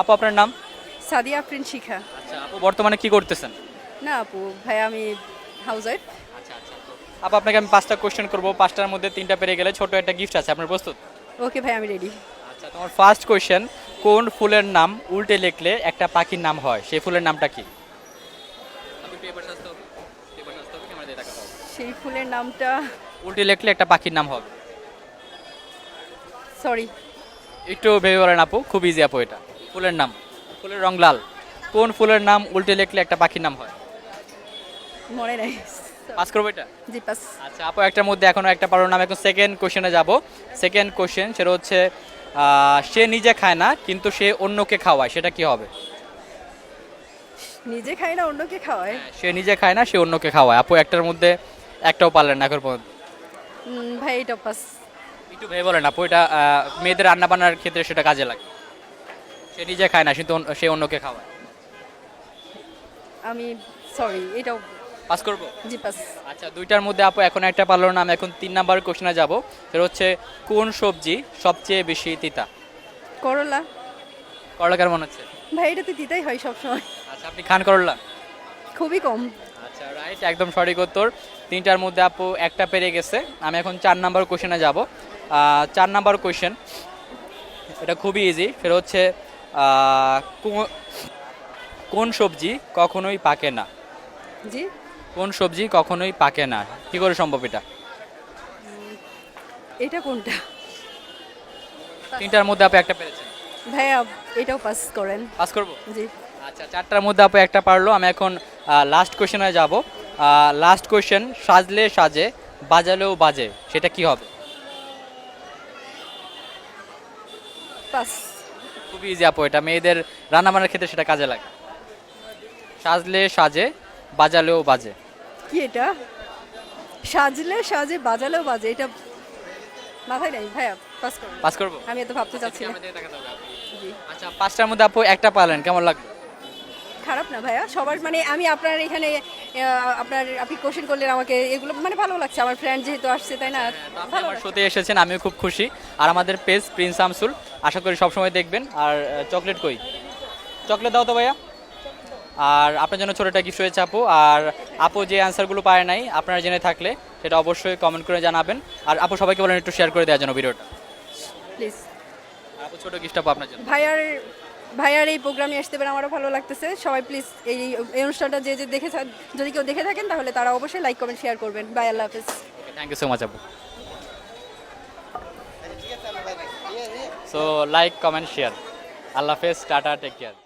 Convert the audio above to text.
আপু আপনার নাম? সাদিয়া আফরিন শিখা। আচ্ছা আপু বর্তমানে কি করতেছেন? না আপু ভাই আমি হাউস ওয়াইফ আচ্ছা আচ্ছা। আপু আপনাকে আমি পাঁচটা কোশ্চেন করব। পাঁচটার মধ্যে তিনটা পেরে গেলে ছোট একটা গিফট আছে আপনার প্রস্তুত? ওকে ভাই আমি রেডি আচ্ছা তোমার ফার্স্ট কোশ্চেন কোন ফুলের নাম উল্টে লিখলে একটা পাখির নাম হয়? সেই ফুলের নামটা কি? সেই ফুলের নামটা উল্টে লিখলে একটা পাখির নাম হবে। সরি একটু ভেবে বলেন আপু খুব ইজি আপু এটা। ফুলের নাম? ফুলের রং লাল। কোন ফুলের নাম উল্টে লিখলে একটা পাখির নাম হয়? মনে নাই পাস করব এটা? জি পাস আচ্ছা আপু একটার মধ্যে এখনও একটা পারো নাম। এখন সেকেন্ড কোশ্চেনে যাব। সেকেন্ড কোশ্চেন সেটা হচ্ছে সে নিজে খায় না কিন্তু সে অন্যকে খাওয়ায়। সেটা কি হবে? নিজে খায় না অন্যকে খাওয়ায়? সে নিজে খায় না সে অন্যকে খাওয়ায়। আপু একটার মধ্যে একটাও পারলেন না এখন পর্যন্ত। ভাই এটা পাস একটু ভেবে বলেন আপু এটা মেয়েদের রান্না বান্নার ক্ষেত্রে সেটা কাজে লাগে। সে নিজে খায় না কিন্তু অন্য- সে অন্যকে খাওয়ায়। আমি সরি এটাও পাস করব? জি পাস আচ্ছা দুইটার মধ্যে আপু এখন একটা পারল নাম এখন তিন নাম্বার কোশ্চেনে যাব। সেটা হচ্ছে কোন সবজি সবচেয়ে বেশি তিতা? করলা। করলা কেমন হচ্ছে? ভাই এটাতে দিতেই হয় সবসময়। আচ্ছা আপনি খান করলা? খুবই কম। আচ্ছা রাইট একদম সঠিক উত্তর। তিনটার মধ্যে আপু একটা পেরে গেছে। আমি এখন চার নাম্বার কোশ্চেনে যাব। চার নাম্বার কোশ্চেন এটা খুবই ইজি সেটা হচ্ছে কোন সবজি কখনোই পাকে না? জি। কোন সবজি কখনোই পাকে না? কি করে সম্ভব এটা? এটা কোনটা? তিনটার মধ্যে আপনি একটা পেরেছেন। ভাইয়া এটাও পাস করেন। পাস করব? জি। আচ্ছা চারটার মধ্যে আপু একটা পারল আমি এখন লাস্ট কোশ্চেনে যাব। লাস্ট কোশ্চেন সাজলে সাজে বাজালেও বাজে সেটা কি হবে? পাস খুবই ইজি আপু এটা। মেয়েদের রান্নাবান্নার ক্ষেত্রে সেটা কাজে লাগে। সাজলে সাজে বাজালেও বাজে। কি এটা? সাজলে সাজে বাজালেও বাজে এটা মাথায় নাই? ভাইয়া পাস করব পাস করব? আমি এত ভাবতে চাচ্ছি না। জি। আচ্ছা পাঁচটার মধ্যে আপু একটা পালেন কেমন লাগল? খারাপ না ভাইয়া। সবার মানে আমি আপনার এখানে আপনার আপনি কোশ্চেন করলেন আমাকে এগুলো মানে ভালো লাগছে। আমার ফ্রেন্ড যেহেতু আসছে তাই না? আপনি ভালো। শোতে এসেছেন আমিও খুব খুশি। আর আমাদের পেজ প্রিন্স আমসুল আশা করি সবসময় দেখবেন। আর চকলেট কই? চকলেট দাও তো ভাইয়া। আর আপনার জন্য ছোট একটা গিফট রয়েছে আপু। আর আপু যে অ্যান্সারগুলো পায় নাই আপনারা জেনে থাকলে সেটা অবশ্যই কমেন্ট করে জানাবেন। আর আপু সবাইকে বলেন একটু শেয়ার করে দেওয়ার জন্য ভিডিওটা। প্লিজ আপু ছোট গিফট আপু আপনার জন্য। ভাইয়ার ভাইয়ার এই প্রোগ্রামে আসতে পারে আমারও ভালো লাগতেছে। সবাই প্লিজ এই এই অনুষ্ঠানটা যে যে দেখে থাক- যদি কেউ দেখে থাকেন তাহলে তারা অবশ্যই লাইক কমেন্ট শেয়ার করবেন। বাই আল্লাহ হাফেজ। থ্যাংক ইউ সো মাচ আপু সো লাইক কমেন্ট শেয়ার আল্লাহ হাফেজ টাটা টেক কেয়ার